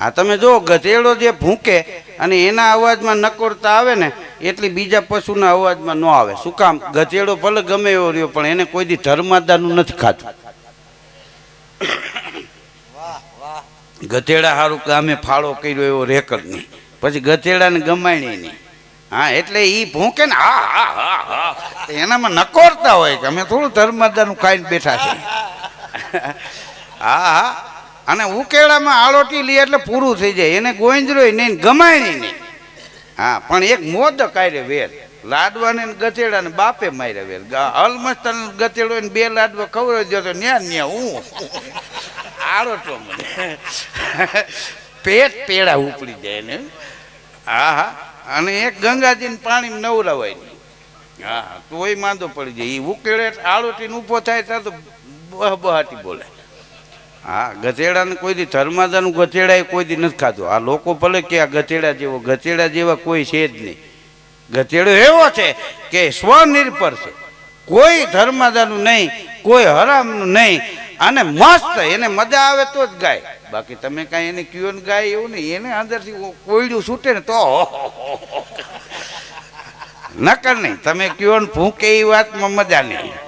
આ તમે જો ગધેડો જે ભૂંકે અને એના અવાજમાં નકોરતા આવે ને, એટલી બીજા પશુના અવાજમાં ન આવે. શું કામ? ગધેડો ભલે ગમે એવો રહ્યો, પણ એને કોઈ દી ધર્માદાનું નથી ખાતું. ગધેડા સારું ગામે ફાળો કર્યો એવો રેકર્ડ નહીં. પછી ગધેડાને ગમાણી નહીં. હા, એટલે એ ભૂંકે ને, હા હા હા હા. એનામાં નકોરતા હોય કે અમે થોડું ધર્માદાનું ખાઈને બેઠા છે હા હા. અને ઉકેડામાં આળોટી લે એટલે પૂરું થઈ જાય. એને ગોંજરો નહીં ગમાય નહીં. હા, પણ એક મોદ કાઢે વેર લાડવાને ને બાપે માર્યા વેર અલમસ્તન ગધેડો ને બે લાડવા ખવડાવી દો તો ન્યા ન્યા હું? આળોટો મને. પેટ પેડા ઉપડી જાય ને. હા હા. અને એક ગંગાજીને પાણી નવરાવાય નહીં. હા તોય માંદો પડી જાય. એ ઉકેળે આળોટીને ઊભો થાય ત્યાં તો બહ બહાટી બોલે હા, ગધેડાને કોઈ દી, ધર્માદાનું ગધેડા કોઈ દી નથી ખાધું. આ લોકો ભલે કે આ ગધેડા જેવો, ગધેડા જેવા કોઈ છે જ નહીં. ગધેડો એવો છે કે સ્વનિર્ભર છે. કોઈ ધર્માદાનું નહીં, કોઈ હરામનું નહીં. અને મસ્ત, એને મજા આવે તો જ ગાય. બાકી તમે કાંઈ એને કયો ને ગાય એવું નહીં. એને અંદરથી કોયડું છૂટે ને તો નકર નહીં. તમે કયો ને ભૂકે એ વાતમાં મજા નહીં.